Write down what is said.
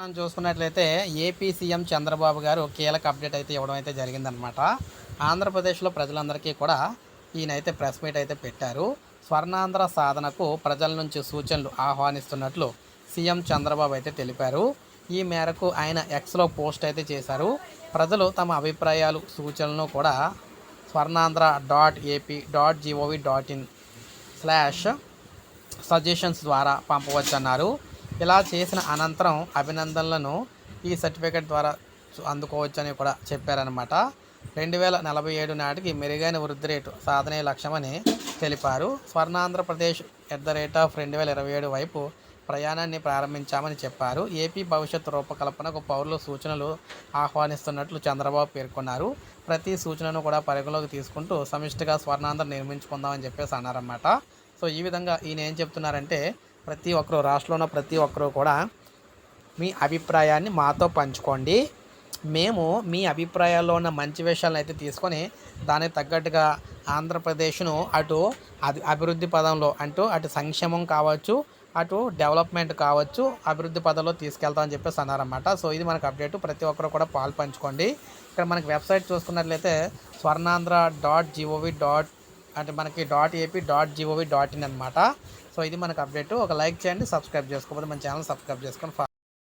మనం చూసుకున్నట్లయితే AP CM Chandrababu గారు కీలక అప్డేట్ అయితే ఇవ్వడం అయితే జరిగిందనమాట ఆంధ్రప్రదేశ్లో ప్రజలందరికీ కూడా ఈయనైతే ప్రెస్ మీట్ అయితే పెట్టారు. స్వర్ణాంధ్ర సాధనకు ప్రజల నుంచి సూచనలు ఆహ్వానిస్తున్నట్లు సీఎం చంద్రబాబు అయితే తెలిపారు. ఈ మేరకు ఆయన ఎక్స్లో పోస్ట్ అయితే చేశారు. ప్రజలు తమ అభిప్రాయాలు సూచనలను కూడా Swarnandhra dot AP dot G O V dot in slash suggestions ద్వారా పంపవచ్చన్నారు. ఇలా చేసిన అనంతరం అభినందనలను ఈ సర్టిఫికెట్ ద్వారా అందుకోవచ్చని కూడా చెప్పారనమాట రెండు వేల నలభై ఏడు నాటికి మెరుగైన వృద్ధి రేటు సాధనే లక్ష్యమని తెలిపారు. Swarnandhrapradesh at the rate of రెండు వేల ఇరవై ఏడు వైపు ప్రయాణాన్ని ప్రారంభించామని చెప్పారు. ఏపీ భవిష్యత్ రూపకల్పనకు పౌరులు సూచనలు ఆహ్వానిస్తున్నట్లు చంద్రబాబు పేర్కొన్నారు. ప్రతి సూచనను కూడా పరిగణలోకి తీసుకుంటూ సమిష్టిగా స్వర్ణాంధ్ర నిర్మించుకుందామని చెప్పేసి అన్నారన్నమాట. సో ఈ విధంగా ఈయన ఏం చెప్తున్నారంటే ప్రతి ఒక్కరు రాష్ట్రంలో ఉన్న ప్రతి ఒక్కరు కూడా మీ అభిప్రాయాన్ని మాతో పంచుకోండి. మేము మీ అభిప్రాయాల్లో ఉన్న మంచి విషయాలను అయితే తీసుకొని దానికి తగ్గట్టుగా ఆంధ్రప్రదేశ్ను అటు అది అభివృద్ధి పదంలో అంటూ అటు సంక్షేమం కావచ్చు అటు డెవలప్మెంట్ కావచ్చు అభివృద్ధి పదంలో తీసుకెళ్తామని చెప్పేసి అన్నారన్నమాట. సో ఇది మనకు అప్డేట్. ప్రతి ఒక్కరు కూడా పాలు పంచుకోండి. ఇక్కడ మనకి వెబ్సైట్ చూసుకున్నట్లయితే స్వర్ణాంధ్ర డాట్ జీఓవి డాట్ అంటే మనకి dot AP dot G O V dot in అనమాట సో ఇది మనకు అప్డేట్ ఒక లైక్ చేయండి సబ్స్క్రైబ్ చేసుకోకపోతే మన ఛానల్ సబ్స్క్రైబ్ చేసుకొని